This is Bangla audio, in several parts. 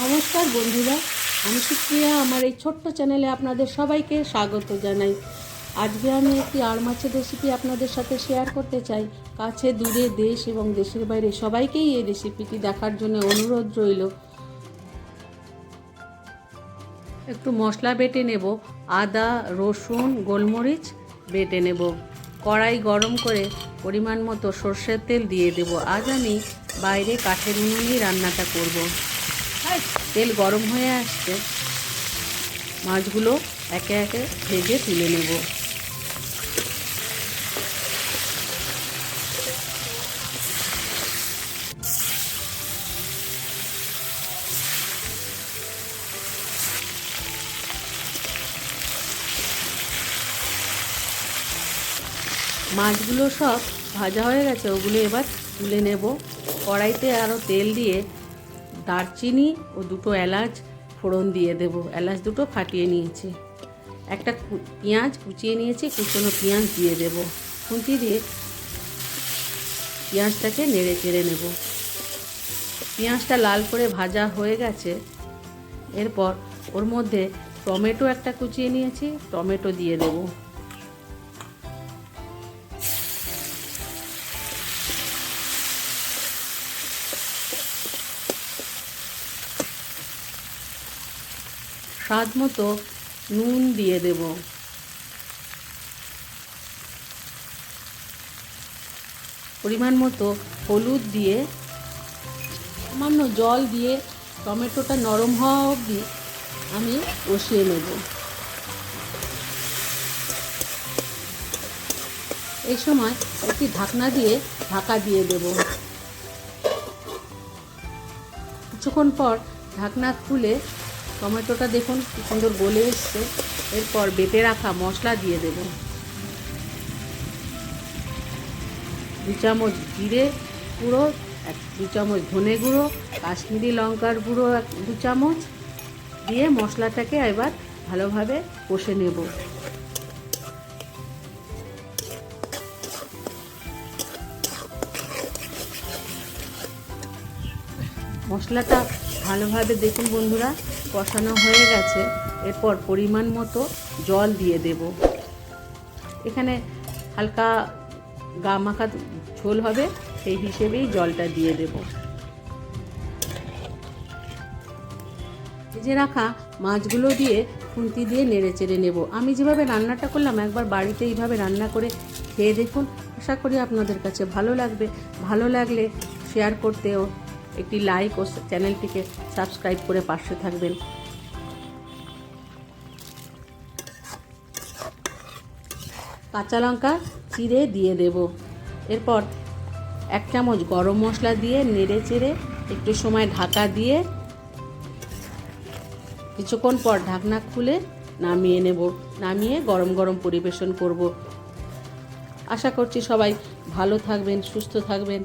নমস্কার বন্ধুরা, আমি সুপ্রিয়া, আমার এই ছোট্ট চ্যানেলে আপনাদের সবাইকে স্বাগত জানাই। আজকে আমি একটি আর মাছের রেসিপি আপনাদের সাথে শেয়ার করতে চাই। কাছে, দূরে, দেশ এবং দেশের বাইরে সবাইকেই এই রেসিপিটি দেখার জন্য অনুরোধ রইল। একটু মশলা বেটে নেব, আদা, রসুন, গোলমরিচ বেটে নেব। কড়াই গরম করে পরিমাণ মতো সর্ষের তেল দিয়ে দেব। আজ আমি বাইরে কাঠের উনুনেই রান্নাটা করব। তেল গরম হয়ে আসছে, মাছগুলো একে একে ভেজে তুলে নেব। মাছগুলো সব ভাজা হয়ে গেছে, ওগুলো এবার তুলে নেব। কড়াইতে আরও তেল দিয়ে দারচিনি ও দুটো এলাচ ফোড়ন দিয়ে দেব। এলাচ দুটো ফাটিয়ে নিয়েছি। একটা পেঁয়াজ কুচিয়ে নিয়েছি, কুচনো পেঁয়াজ দিয়ে দেব। খুন্তি দিয়ে পেঁয়াজটাকে নেড়ে চেড়ে নেব। পেঁয়াজটা লাল করে ভাজা হয়ে গেছে। এরপর ওর মধ্যে টমেটো একটা কুচিয়ে নিয়েছি, টমেটো দিয়ে দেবো। স্বাদ মতো নুন দিয়ে দেব। পরিমাণ মতো হলুদ দিয়ে, সামান্য জল দিয়ে টমেটোটা নরম হওয়া অবধি আমি কষিয়ে নেব। এই সময় একটি ঢাকনা দিয়ে ঢাকা দিয়ে দেব। কিছুক্ষণ পর ঢাকনা খুলে টমেটোটা দেখুন কি সুন্দর গলে এসছে। এরপর বেটে রাখা মশলা দিয়ে দেব। দু চামচ জিরে গুঁড়ো, এক দু চামচ ধনে গুঁড়ো, কাশ্মীরি লঙ্কার গুঁড়ো এক দু চামচ দিয়ে মশলাটাকে এবার ভালোভাবে কষে নেব। মশলাটা ভালোভাবে দেখুন বন্ধুরা কষানো হয়ে গেছে, এরপর পরিমাণ মতো জল দিয়ে দেব। এখানে হালকা গা মাখা ঝোল হবে, সেই হিসেবেই জলটা দিয়ে দেব। ভেজে রাখা মাছগুলো দিয়ে খুন্তি দিয়ে নেড়ে চেড়ে নেব। আমি যেভাবে রান্নাটা করলাম, একবার বাড়িতে এইভাবে রান্না করে খেয়ে দেখুন। আশা করি আপনাদের কাছে ভালো লাগবে। ভালো লাগলে শেয়ার করতেও একটি লাইক ও চ্যানেলটিকে সাবস্ক্রাইব করে পাশে থাকবেন। কাঁচা লঙ্কা চিড়ে দিয়ে দেব। এরপর এক চামচ গরম মশলা দিয়ে নেড়ে চেড়ে একটু সময় ঢাকা দিয়ে কিছুক্ষণ পর ঢাকনা খুলে নামিয়ে নেব। নামিয়ে গরম গরম পরিবেশন করব। আশা করছি সবাই ভালো থাকবেন, সুস্থ থাকবেন।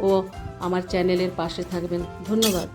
ও আমার চ্যানেলের পাশে থাকবেন। ধন্যবাদ।